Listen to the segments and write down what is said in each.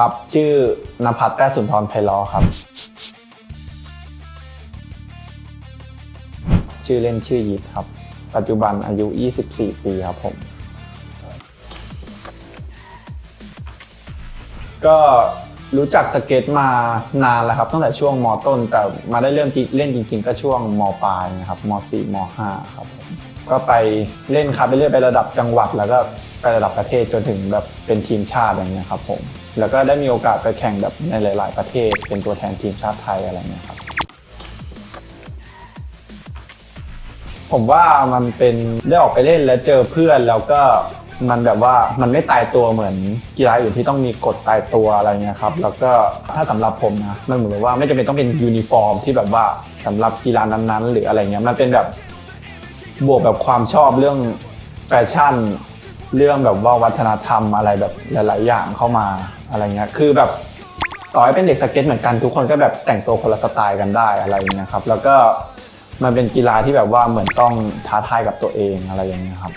ครับ ชื่อนภัสแต้สุนทรไพเราะครับ ชื่อเล่นชื่อยิปครับ ปัจจุบันอายุ 24 ปีครับผม ก็รู้จักสเก็ตมานานแล้วครับ ตั้งแต่ช่วงมต้น แต่มาได้เริ่มเล่นจริงๆ ก็ช่วงมปลายนะครับม4ม5ครับก็ไปเล่นครับไปเรื่อยไประดับจังหวัด แล้วก็ไประดับประเทศจนถึงแบบเป็นทีมชาติอะไรเงี้ยครับผม แล้วก็ได้มีโอกาสไปแข่งแบบในหลาย ๆ ประเทศ เป็นตัวแทนทีมชาติไทยอะไรเงี้ยครับ ผมว่ามันเป็นได้ออกไปเล่นแล้วเจอเพื่อนแล้วก็มันแบบว่ามันไม่ตายตัวเหมือนกีฬาอื่นที่ต้องมีกฎตายตัวอะไรเงี้ยครับ แล้วก็ถ้าสำหรับผมนะมันเหมือนว่าไม่จำเป็นต้องเป็นยูนิฟอร์ม ที่แบบว่าสำหรับกีฬานั้น ๆ หรืออะไรเงี้ยมันเป็นแบบบวกแบบความชอบเรื่องแฟชั่น เรื่องแบบว่าวัฒนธรรมอะไรแบบหลาย ๆ อย่างเข้ามาอะไรเงี้ยคือแบบต่อให้เป็นเด็กสเก็ตเหมือนกันทุกคนก็แบบแต่งตัวคนละสไตล์กันได้อะไรเงี้ยครับแล้วก็มันเป็นกีฬาที่แบบว่าเหมือนต้องท้าทายกับตัวเองอะไรอย่างเงี้ยครับ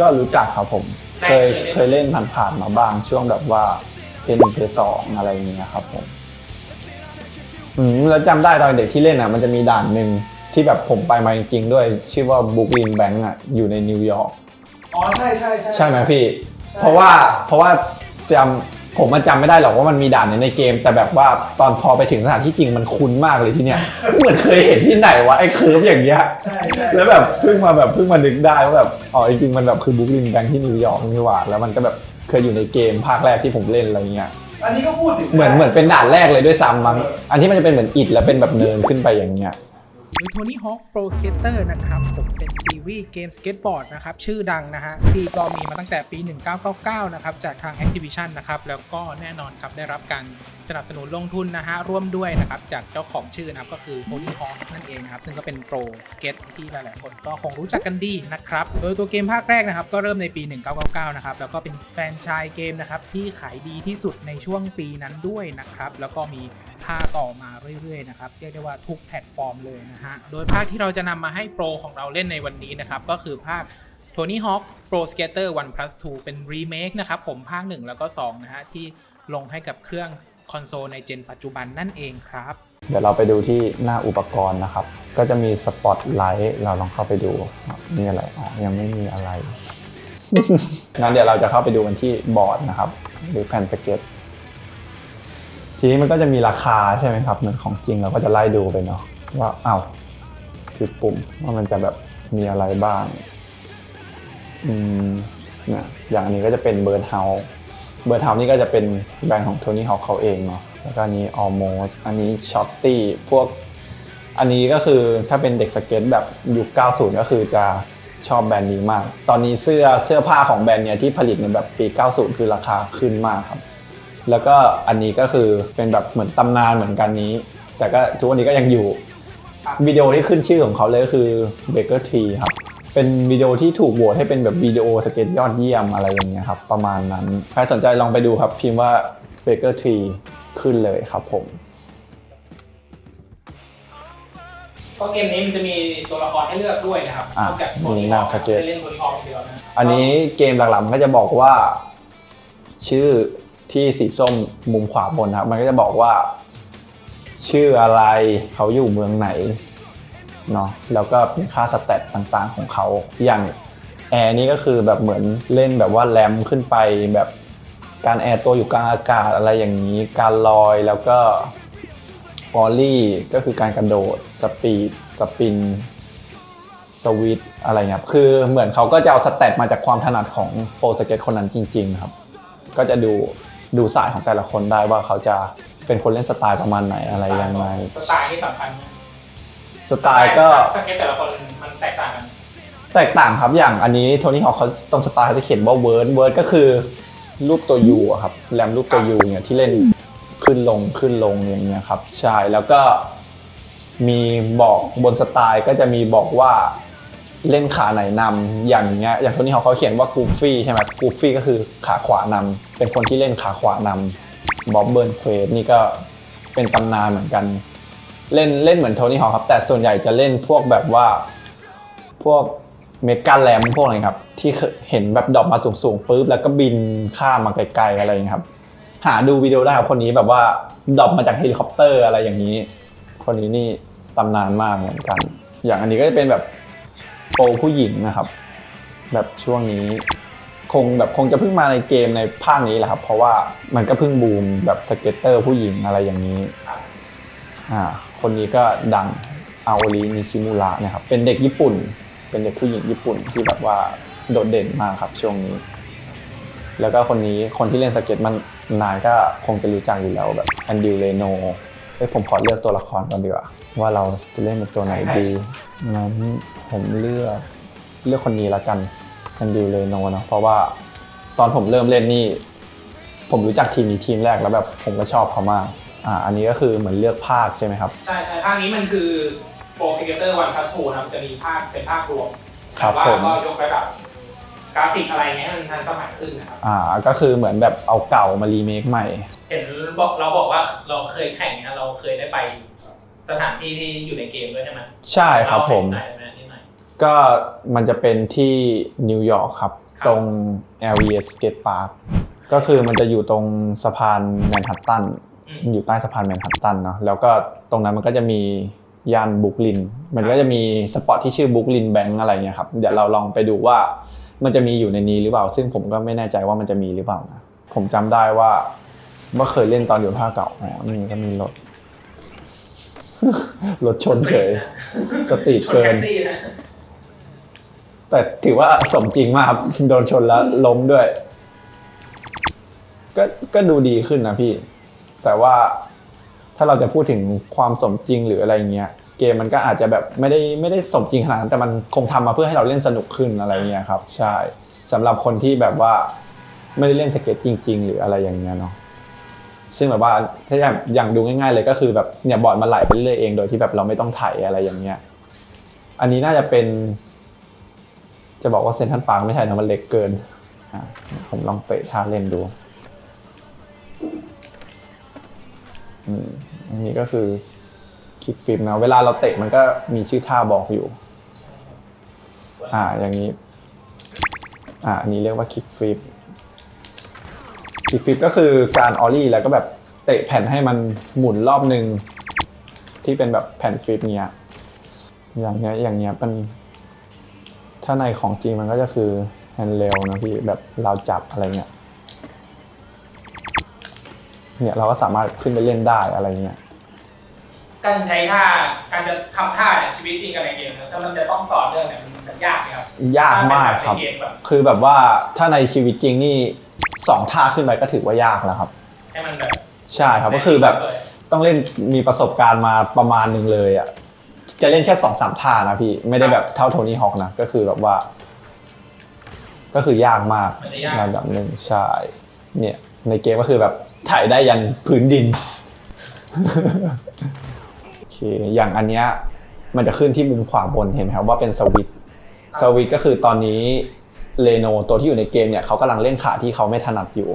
ก็รู้จักครับผม เคยเคยเล่นผ่านๆมาบ้างช่วงแบบว่าเพนหนึ่งเพสองอะไรอย่างเงี้ยครับผมอืมแล้วจำได้ตอนเด็กที่เล่นอะ มันจะมีด่านหนึ่ง ที่แบบผมไปมาจริงๆ ด้วยชื่อว่าบุกลินแบงก์อะอยู่ในนิวยอร์กอ๋อใช่ใช่ใช่ ใช่ไหมพี่ใช่เพราะว่าเพราะว่าจำผมมันจำไม่ได้หรอกว่ามันมีด่านในเกม แต่แบบว่าตอนพอไปถึงสถานที่จริงมันคุ้นมากเลยที่เนี้ยเหมือนเคยเห็นที่ไหนวะไอ้เคิร์ฟอย่างเงี้ยใช่ใช่แล้วแบบเพิ่งมาแบบเพิ่งมานึกได้ว่าแบบอ๋อจริงๆมันแบบคือบุ๊กลินแบงค์ที่นิวยอร์กนี่หว่าแล้วมันก็แบบเคยอยู่ในเกมภาคแรกที่ผมเล่นอะไรเงี้ยอันนี้ก็พูดถึงเหมือนเหมือนเป็นด่านแรกเลยด้วยซ้ำมั้งอันที่มันจะเป็นเหมือนอิฐแล้วเป็นแบบเนินขึ้นไปอย่างเงี้ย หรือโทนี่ฮอ k โปรสเกตเตอร์นะครับ ผมเป็นซีรีส์เกมสเก็ตบอร์ดนะครับ ชื่อดังนะฮะ ที่ก็มีมาตั้งแต่ปี 1999 นะครับ จากทาง Activision นะครับ แล้วก็แน่นอนครับ ได้รับการสนับสนุนลงทุนนะฮะ ร่วมด้วยนะครับ จากเจ้าของชื่อนะครับ ก็คือโทนี่ฮอ k นั่นเองครับ ซึ่งก็เป็นโปรสเก็ตที่หลายๆคนก็คงรู้จักกันดีนะครับ โดยตัวเกมภาคแรกนะครับ ก็เริ่มในปี 1999 นะครับ แล้วก็เป็นแฟรนไชายเกมนะครับที่ขายดีที่สุดในช่วงปีนั้นด้วยนะครับ แล้วก็มี ภาคต่อมาเรื่อยๆนะครับเรียกได้ว่าทุกแพลตฟอร์มเลยนะฮะโดยภาคที่เราจะนำมาให้โปรของเราเล่นในวันนี้นะครับก็คือภาค Tony Hawk Pro Skater 1 plus 2 เป็นรีเมคนะครับผมภาค 1 แล้วก็2นะฮะที่ลงให้กับเครื่องคอนโซลในเจนปัจจุบันนั่นเองครับ เดี๋ยวเราไปดูที่หน้าอุปกรณ์นะครับ ก็จะมีสปอตไลท์เราลองเข้าไปดูมีอะไรอ๋อยังไม่มีอะไรงั้นเดี๋ยวเราจะเข้าไปดูกันที่บอร์ดนะครับ หรือแผ่นสเก็ต ทีนี้มันก็จะมีราคาใช่ไหมครับเหมือนของจริงเราก็จะไล่ดูไปเนาะว่าเอ้าคือปุ่มว่ามันจะแบบมีอะไรบ้าง อืมนี่ยอย่างอันนี้ก็จะเป็นเบิร์ดเฮาส์เบิร์ดเฮาส์นี่ก็จะเป็นแบรนด์ของโทนี่ฮอ k เขาเองเนาะแล้วก็อันนี้ almost อันนี้ช็อตตี้พวก อันนี้ก็คือถ้าเป็นเด็กสเก็ตแบบยุค 90 ก็คือจะชอบแบรนด์นี้มาก ตอนนี้เสื้อเสื้อผ้าของแบรนด์เนี้ยที่ผลิตในแบบปี 90 คือราคาขึ้นมากครับ แล้วก็อันนี้ก็คือเป็นแบบเหมือนตำนานเหมือนกันนี้ แต่ก็ทุกวันนี้ก็ยังอยู่วิดีโอที่ขึ้นชื่อของเขาเลยก็คือ Baker t r e e ครับ เป็นวิดีโอที่ถูกโหวตให้เป็นแบบวิดีโอสเก็ตยอดเยี่ยมอะไรอย่างเงี้ยครับ ประมาณนั้น ใครสนใจลองไปดูครับ พิมพ์ว่า Baker t r e e ขึ้นเลยครับผมเพราะเกมนี้มันจะมีตัวละครให้เลือกด้วยนะครับอะนอกจากมีหน้าสเก็ตเล่นโทนี่ฮอ k เดียวนะอันนี้เกมหลักๆมันก็จะบอกว่า ชื่อ ที่สีส้มมุมขวาบนครับ มันก็จะบอกว่า ชื่ออะไรเขาอยู่เมืองไหนเนาะแล้วก็เป็นค่าสเตตต่างๆของเขาอย่างแอร์นี่ก็คือแบบเหมือนเล่นแบบว่าแรมขึ้นไปแบบการแอร์ตัวอยู่กลางอากาศอะไรอย่างนี้ การลอยแล้วก็ออลี่ก็คือการกระโดดสปีดสปินสวิตอะไรเงี้ยคือเหมือนเขาก็จะเอาสเตตมาจากความถนัดของโปรสเก็ตคนนั้นจริง ๆ ครับ ก็จะดู ดูสายของแต่ละคนได้ว่าเขาจะเป็นคนเล่นสไตล์ประมาณไหนอะไรยังไงสไตล์ที่สำคัญนะสไตล์ก็สเก็ตแต่ละคนมันแตกต่างกันแตกต่างครับอย่างอันนี้โทนี่ฮอ k เขาตรงสไตล์เขาจะเขียนว่าเวิร์ดเวิร์ดก็คือรูปตัวยูอะครับแรมรูปตัวยูเนี่ยที่เล่นขึ้นลงขึ้นลงอย่างเงี้ยครับใช่แล้วก็มีบอกบนสไตล์ก็จะมีบอกว่า เล่นขาไหนนำอย่างเงี้ยอย่างโทนี่เขาเขียนว่ากูฟี่ใช่ไหมกูฟี่ก็คือขาขวานำเป็นคนที่เล่นขาขวานำบ๊อบเบิร์นเควสนี่ก็เป็นตำนานเหมือนกัน เล่นเล่นเหมือนโทนี่ฮอครับ แต่ส่วนใหญ่จะเล่นพวกแบบว่า พวกเมกาแลมพวกอะไรครับ ที่เห็นแบบดรอปมาสูงๆปุ๊บแล้วก็บินข้ามมาไกลๆอะไรอย่างนี้ครับ หาดูวิดีโอได้ครับคนนี้แบบว่าดรอปมาจากเฮลิคอปเตอร์อะไรอย่างนี้ คนนี้นี่ตำนานมากเหมือนกัน อย่างอันนี้ก็จะเป็นแบบ โปรผู้หญิงนะครับ แบบช่วงนี้ คงแบบคงจะเพิ่งมาในเกมในภาคนี้แหละครับ เพราะว่ามันก็เพิ่งบูมแบบสเก็ตเตอร์ผู้หญิงอะไรอย่างนี้อ่าคนนี้ก็ดังอาโอรินิชิมุระนะครับ เป็นเด็กญี่ปุ่น เป็นเด็กผู้หญิงญี่ปุ่นที่แบบว่าโดดเด่นมากครับช่วงนี้ แล้วก็คนนี้คนที่เล่นสเก็ตมันนายก็คงจะรู้จักอยู่แล้วแบบแอนดิวเลโน เอ้ยผมขอเลือกตัวละครก่อนดีกว่าว่าเราจะเล่นเป็นตัวไหนดีงั้นผมเลือกเลือกคนนี้ละกันแอนดิวเลโนเนอะเพราะว่าตอนผมเริ่มเล่นนี่ ผมรู้จักทีมนี้ทีมแรกแล้วแบบผมก็ชอบเขามากอ่าอันนี้ก็คือเหมือนเลือกภาคใช่ไหมครับ ใช่ใช่ภาคนี้มันคือโปรฟิเกเตอร์วันพัททูนะครับจะมีภาคเป็นภาครวมครับแต่ว่าผมก็ยกไปแบบกราฟิกอะไรเงี้ยให้มันทันสมัยขึ้นนะครับอ่าก็คือเหมือนแบบเอาเก่ามารีเมคใหม่ เห็นบอกเราบอกว่าเราเคยแข่งเนี่ยเราเคยได้ไปสถานที่ที่อยู่ในเกมด้วยใช่ไหมใช่ครับผม เล่าให้หน่อยได้ไหมนิดหน่อย ก็มันจะเป็นที่นิวยอร์กครับ ครับ ตรง LVS Skate Park ก็คือมันจะอยู่ตรงสะพานแมนฮัตตันอืม อยู่ใต้สะพานแมนฮัตตันเนาะแล้วก็ตรงนั้นมันก็จะมีย่านบุกลิน มันก็จะมีสปอตที่ชื่อบุกลินแบงก์อะไรเงี้ยครับเดี๋ยวเราลองไปดูว่ามันจะมีอยู่ในนี้หรือเปล่า ซึ่งผมก็ไม่แน่ใจว่ามันจะมีหรือเปล่านะผมจำได้ว่า ว่าเคยเล่นตอนอยู่ภาคเก่าอ๋อนี่ก็มีรถ รถชนเฉย สตรีทชนเกิแท็นกซี่นะแต่ถือว่าสมจริงมากครับ โดนชนแล้วล้มด้วย ก็ก็ดูดีขึ้นนะพี่ แต่ว่าถ้าเราจะพูดถึงความสมจริงหรืออะไรเงี้ย เกมมันก็อาจจะแบบไม่ได้ไม่ได้สมจริงขนาดนั้นแต่มันคงทำมาเพื่อให้เราเล่นสนุกขึ้นอะไรเงี้ยครับ ใช่สำหรับคนที่แบบว่า ไม่ได้เล่นสเก็ตจริง ๆ หรืออะไรอย่างเงี้ยเนาะ ซึ่งแบบว่าถ้าอย่างอย่างดูง่าย ๆ เลยก็คือแบบเนี่ยบอร์ดมันไหลไปเรื่อยเองโดยที่แบบเราไม่ต้องไถ่ายอะไรอย่างเงี้ย อันนี้น่าจะเป็น จะบอกว่าเซนทรัลปาร์ไม่ใช่นะมันเล็กเกินผมลองเตะท่าเล่นดูอันนี้ก็คือคลิกฟิปนะเวลาเราเตะมันก็มีชื่อท่าบอกอยู่ อ่าอย่างนี้ อ่าอันนี้เรียกว่าคลิกฟิป คิกฟิปก็คือการออลลี่แล้วก็แบบเตะแผ่นให้มันหมุนรอบหนึ่งที่เป็นแบบแผ่นฟิปเนี้ย อย่างเงี้ยอย่างเงี้ยเป็นถ้าในของจริงมันก็จะคือแฮนด์เรลนะพี่แบบเราจับอะไรเงี้ยเนี่ยเราก็สามารถขึ้นไปเล่นได้อะไรเงี้ยการใช้ท่าการจะทำท่าเนี่ยชีวิตจริงกับในเกมเนี่ยถ้ามันจะต้องต่อเนื่องเนี่ยมันยากไหมครับยากมากครับถ้เป็นแในเกมแบบคือแบบว่าถ้าในชีวิตจริงนี่ สองท่าขึ้นไปก็ถือว่ายากแล้วครับ ให้มันแบบใช่ครับก็คือแบบต้องเล่นมีประสบการณ์มาประมาณหนึ่งเลยอะจะเล่นแค่สองสามท่านะพี่ไม่ได้แบบเท่าโทนี่ฮอคนะก็คือแบบว่า ก็คือยากมากมันจะยากระดับหนึ่งใช่เนี่ยในเกมก็คือแบบถ่ายได้ยันพื้นดินโอเคอย่างอันเนี้ยมันจะขึ้นที่มุมขวาบนเห็นไหมครับว่าเป็นสวิตช์สวิตช์ก็คือตอนนี้ เลโนตัวที่อยู่ในเกมเนี่ยเขากำลังเล่นขาที่เขาไม่ถนัดอยู่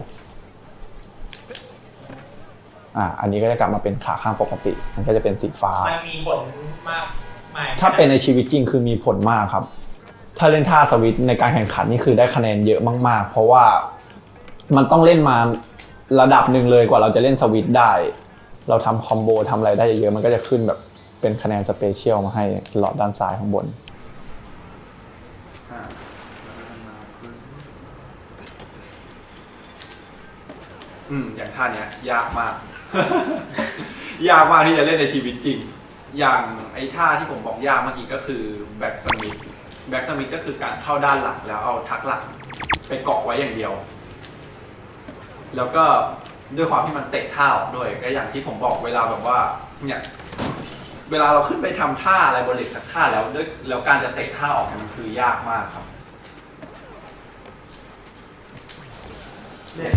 อ่าอันนี้ก็จะกลับมาเป็นขาข้างปกติ มันก็จะเป็นสีฟ้า มันมีผลมากมายถ้าเป็นในชีวิตจริงคือมีผลมากครับ ถ้าเล่นท่าสวิตช์ในการแข่งขันนี่คือได้คะแนนเยอะมากๆ เพราะว่ามันต้องเล่นมาระดับหนึ่งเลยกว่าเราจะเล่นสวิตช์ได้ เราทำคอมโบทำอะไรได้เยอะๆมันก็จะขึ้นแบบเป็นคะแนนสเปเชียลมาให้หลอดด้านซ้ายข้างบน อืม อย่างท่าเนี้ย ยากมาก ยากมากที่จะเล่นในชีวิตจริง อย่างไอ้ท่าที่ผมบอกยากเมื่อกี้ก็คือแบ็กสมิธแบ็กสมิธก็คือการเข้าด้านหลังแล้วเอาทักหลังไปเกาะไว้อย่างเดียว แล้วก็ด้วยความที่มันเตะเท่าด้วย ก็อย่างที่ผมบอกเวลาแบบว่า เนี่ย เวลาเราขึ้นไปทำท่าอะไรบนเหล็กสักท่าแล้วด้วยแล้วการจะเตะท่าออกมันคือยากมากครับ เนี่ย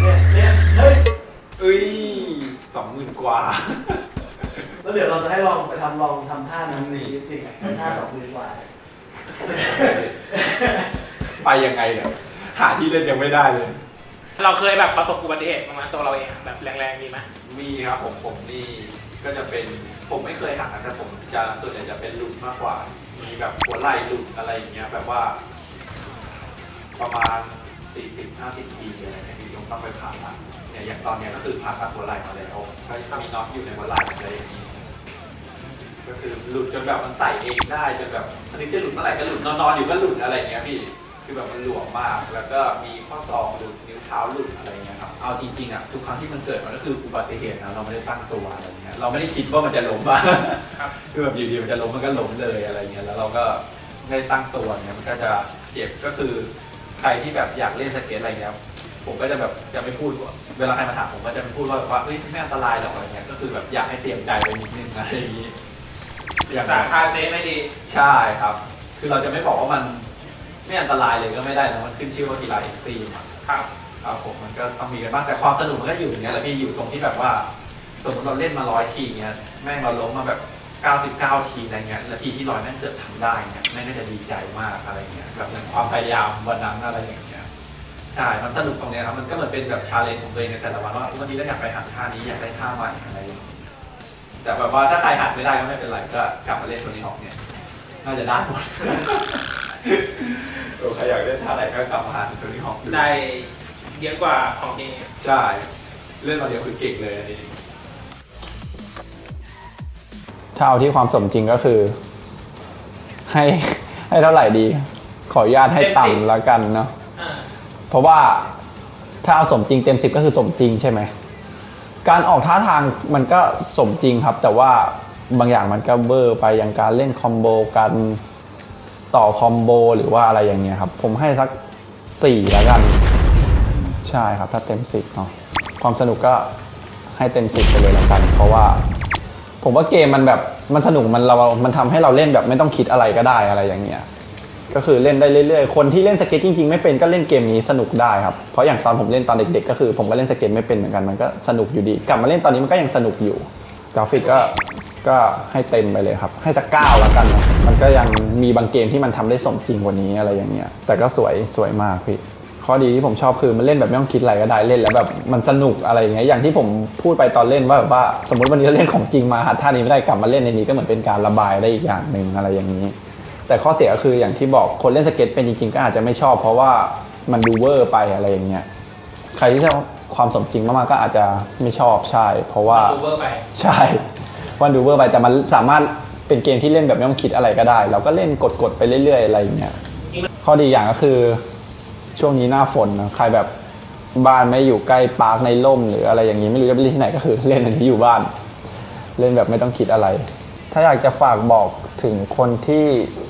เนี่ยเนี่ยเฮ้ยเอ้ยสองหมื่นกว่า แล้วเดี๋ยวเราจะให้ลองไปทำลองทำท่านั้นในชีวิตจริงท่าสองมือวายไปยังไงเนี่ยหาที่เล่นยังไม่ได้เลย เราเคยแบบประสบอุบัติเหตุบ้างไหมตัวเราเองอะแบบแรงๆมีไหมมีครับผมผมนี่ก็จะเป็นผมไม่เคยหักนะแต่ผมจะส่วนใหญ่จะเป็นหลุดมากกว่า มีแบบหัวไหล่หลุดอะไรอย่างเงี้ยแบบว่า ประมาณ 40-50 ปีอะไรเงี้ยที่ต้องไปผ่าตัดเนี่ยอย่างตอนเนี้ยก็คือผ่าตัดหัวไหล่มาแล้วก็มีน็อตอยู่ในหัวไหล่อะไรอย่างงี้ก็คือหลุดจนแบบมันใส่เองได้จนแบบสนิทจะหลุดเมื่อไหร่ก็หลุดนอนๆอยู่ก็หลุดอะไรอย่างเงี้ยพี่คือแบบมันหลวมมาก แล้วก็มีข้อศอกหลุดนิ้วเท้าหลุดอะไรเงี้ยครับเอาจริงๆอะทุกครั้งที่มันเกิดมันก็คืออุบัติเหตุนะเราไม่ได้ตั้งตัวอะไรเงี้ยเราไม่ได้คิดว่ามันจะล้มอะครับคือแบบอยู่ดีมันจะล้มมันก็ล้มเลยอะไรเงี้ยแล้วเราก็ไม่ได้ตั้งตัวเนี่ยมันก็จะเจ็บก็คือ ใครที่แบบอยากเล่นสเก็ตอะไรเงี้ยผมก็จะแบบจะไม่พูดว่าเวลาใครมาถามผมก็จะไม่พูดว่าแบบว่าเฮ้ยไม่อันตรายหรอกอะไรเงี้ยก็คือแบบอยากให้เตรียมใจไปนิดนึงอะไรอย่างงี้อย่างสาแบบคาเซฟไม่ดีใช่ครับ คือเราจะไม่บอกว่ามันไม่อันตรายเลยก็ไม่ได้นะมันขึ้นชื่อว่ากีฬาเอ็กซ์ตรีมอะครับครับผมมันก็ต้องมีกันบ้างแต่ความสนุกมันก็อยู่อย่างเงี้ยแหละพี่อยู่ตรงที่แบบว่า สมมติเราเล่นมาร้อยทีเงี้ยแม่งเราล้มมาแบบ 99 ทีอะไรเงี้ยแล้วทีที่ร้อยแม่งเกิดทำได้เงี้ยแม่งก็จะดีใจมากอะไรเงี้ยแบบเหมือนความพยายามวันนั้นอะไรอย่างเงี้ยใช่ มันสนุกตรงเนี้ยครับมันก็เหมือนเป็นแบบชาเลนจ์ของตัวเองในแต่ละวันว่าวันนี้เราอยากไปหัดท่านี้อยากได้ท่าใหม่อะไรอย่างเงี้ยแต่แบบว่าถ้าใครหัดไม่ได้ก็ไม่เป็นไรก็กลับมาเล่นตัวนี้หอกเนี่ยน่าจะได้หมดโอ้ใครอยากเล่นท่าไหนก็กลับมาหัดตัวนี้หอกดูได้เยอะกว่าของจริงใช่ เล่นมาเดียวคือเก่งเลยอันนี้ ถ้าเอาที่ความสมจริงก็คือ ให้ให้เท่าไหร่ดี ขออนุญาตให้เต็มสิบ ต่ำแล้วกันเนาะอ่าเพราะว่าถ้าเอาสมจริงเต็มสิบก็คือสมจริงใช่ไหมการออกท่าทางมันก็สมจริงครับ แต่ว่าบางอย่างมันก็เบอร์ไปอย่างการเล่นคอมโบกันต่อคอมโบหรือว่าอะไรอย่างเงี้ยครับ ผมให้สักสี่แล้วกัน ใช่ครับถ้าเต็มสิบเนาะความสนุกก็ให้เต็มสิบไปเลยแล้วกัน เพราะว่า ผมว่าเกมมันแบบมันสนุกมันเรา มันทำให้เราเล่นแบบไม่ต้องคิดอะไรก็ได้อะไรอย่างเงี้ย ก็คือเล่นได้เรื่อยๆ คนที่เล่นสเก็ตจริงๆ ไม่เป็นก็เล่นเกมนี้สนุกได้ครับ เพราะอย่างตอนผมเล่นตอนเด็กๆ ก็คือผมก็เล่นสเก็ตไม่เป็นเหมือนกัน มันก็สนุกอยู่ดี กลับมาเล่นตอนนี้มันก็ยังสนุกอยู่ กราฟิกก็ก็ให้เต็มไปเลยครับ ให้สักเก้าแล้วกันนะมันก็ยังมีบางเกมที่มันทำได้สมจริงกว่านี้อะไรอย่างเงี้ย แต่ก็สวยสวยมากพี่ ข้อดีที่ผมชอบคือมันเล่นแบบไม่ต้องคิดอะไรก็ได้เล่นแล้วแบบมันสนุกอะไรอย่างเงี้ยอย่างที่ผมพูดไปตอนเล่นว่าแบบว่าสมมติวันนี้เราเล่นของจริงมาหัดท่านี้ไม่ได้กลับมาเล่นในนี้ก็เหมือนเป็นการระบายได้อีกอย่างหนึ่งอะไรอย่างนี้ แต่ข้อเสียก็คืออย่างที่บอกคนเล่นสเก็ตเป็นจริงๆก็อาจจะไม่ชอบ เพราะว่ามันดูเวอร์ไปอะไรอย่างเงี้ยใครที่ชอบความสมจริงมากๆก็อาจจะไม่ชอบใช่ เพราะว่าดูเวอร์ไปใช่วันดูเวอร์ไปแต่มันสามารถเป็นเกมที่เล่นแบบไม่ต้องคิดอะไรก็ได้ เราก็เล่นกดๆไปเรื่อยๆอะไรอย่างเงี้ยข้อดีอย่างก็คือ ช่วงนี้หน้าฝนนะใครแบบบ้านไม่อยู่ใกล้ปาร์คในร่มหรืออะไรอย่างนี้ไม่รู้จะไปเล่นที่ไหนก็คือเล่นอันนี้อยู่บ้าน เล่นแบบไม่ต้องคิดอะไร ถ้าอยากจะฝากบอกถึงคนที่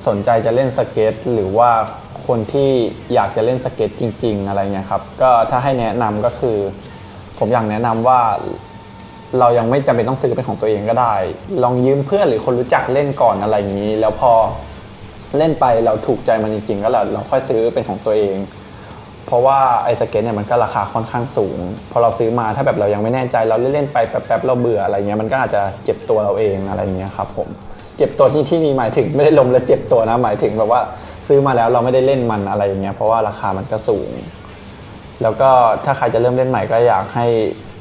สนใจจะเล่นสเก็ต หรือว่าคนที่อยากจะเล่นสเก็ตจริง ๆ อะไรเงี้ยครับก็ถ้าให้แนะนำก็คือ ผมอยากแนะนำว่าเรายังไม่จำเป็นต้องซื้อเป็นของตัวเองก็ได้ ลองยืมเพื่อนหรือคนรู้จักเล่นก่อนอะไรอย่างนี้ แล้วพอเล่นไปเราถูกใจมันจริงๆ ก็เราเราค่อยซื้อเป็นของตัวเอง เพราะว่าไอ้สเก็ตเนี่ยมันก็ราคาค่อนข้างสูง พอเราซื้อมาถ้าแบบเรายังไม่แน่ใจเราเล่นๆไปแป๊บๆเราเบื่ออะไรเงี้ยมันก็อาจจะเจ็บตัวเราเองอะไรเงี้ยครับผมเจ็บตัวที่ที่นี่หมายถึงไม่ได้ลมแล้วเจ็บตัวนะหมายถึงแบบว่าซื้อมาแล้วเราไม่ได้เล่นมันอะไรอย่างเงี้ยเพราะว่าราคามันก็สูง แล้วก็ถ้าใครจะเริ่มเล่นใหม่ก็อยากให้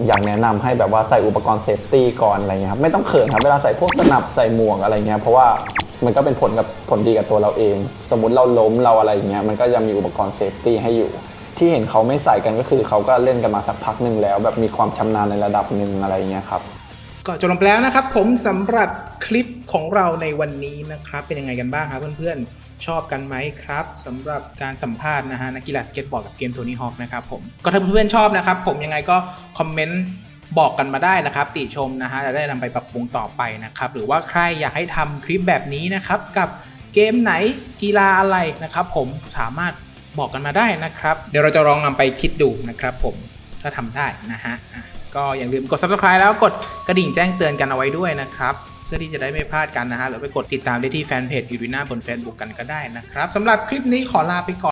อยากแนะนำให้แบบว่าใส่อุปกรณ์เซฟตี้ก่อนอะไรเงี้ยครับไม่ต้องเขินครับเวลาใส่พวกสนับใส่หมวกอะไรเงี้ยเพราะว่ามันก็เป็นผลกับผลดีกับตัวเราเอง สมมุติเราล้มเราอะไรเงี้ยมันก็จะมีอุปกรณ์เซฟตี้ให้อยู่ ที่เห็นเขาไม่ใส่กันก็คือเขาก็เล่นกันมาสักพักหนึ่งแล้ว แบบมีความชำนาญในระดับหนึ่งอะไรเงี้ยครับก็จบลงไปแล้วนะครับ ผมสำหรับคลิปของเราในวันนี้นะครับ เป็นยังไงกันบ้างครับเพื่อนๆ ชอบกันไหมครับสำหรับการสัมภาษณ์นะฮะนักกีฬาสเก็ตบอร์ดกับเกมโทนี่ฮอคนะครับผมก็ถ้าเพื่อนๆชอบนะครับ ผมยังไงก็คอมเมนต์บอกกันมาได้นะครับ ติชมนะฮะจะได้นำไปปรับปรุงต่อไปนะครับ หรือว่าใครอยากให้ทำคลิปแบบนี้นะครับ กับเกมไหนกีฬาอะไรนะครับ ผมสามารถ บอกกันมาได้นะครับ เดี๋ยวเราจะลองนำไปคิดดูนะครับผมถ้าทำได้นะฮะก็อย่าลืมกด subscribe แล้วกดกระดิ่งแจ้งเตือนกันเอาไว้ด้วยนะครับเพื่อที่จะได้ไม่พลาดกันนะฮะหรือไปกดติดตามได้ที่แฟนเพจยูริน่าบน Facebook กันก็ได้นะครับสำหรับคลิปนี้ขอลาไปก่อน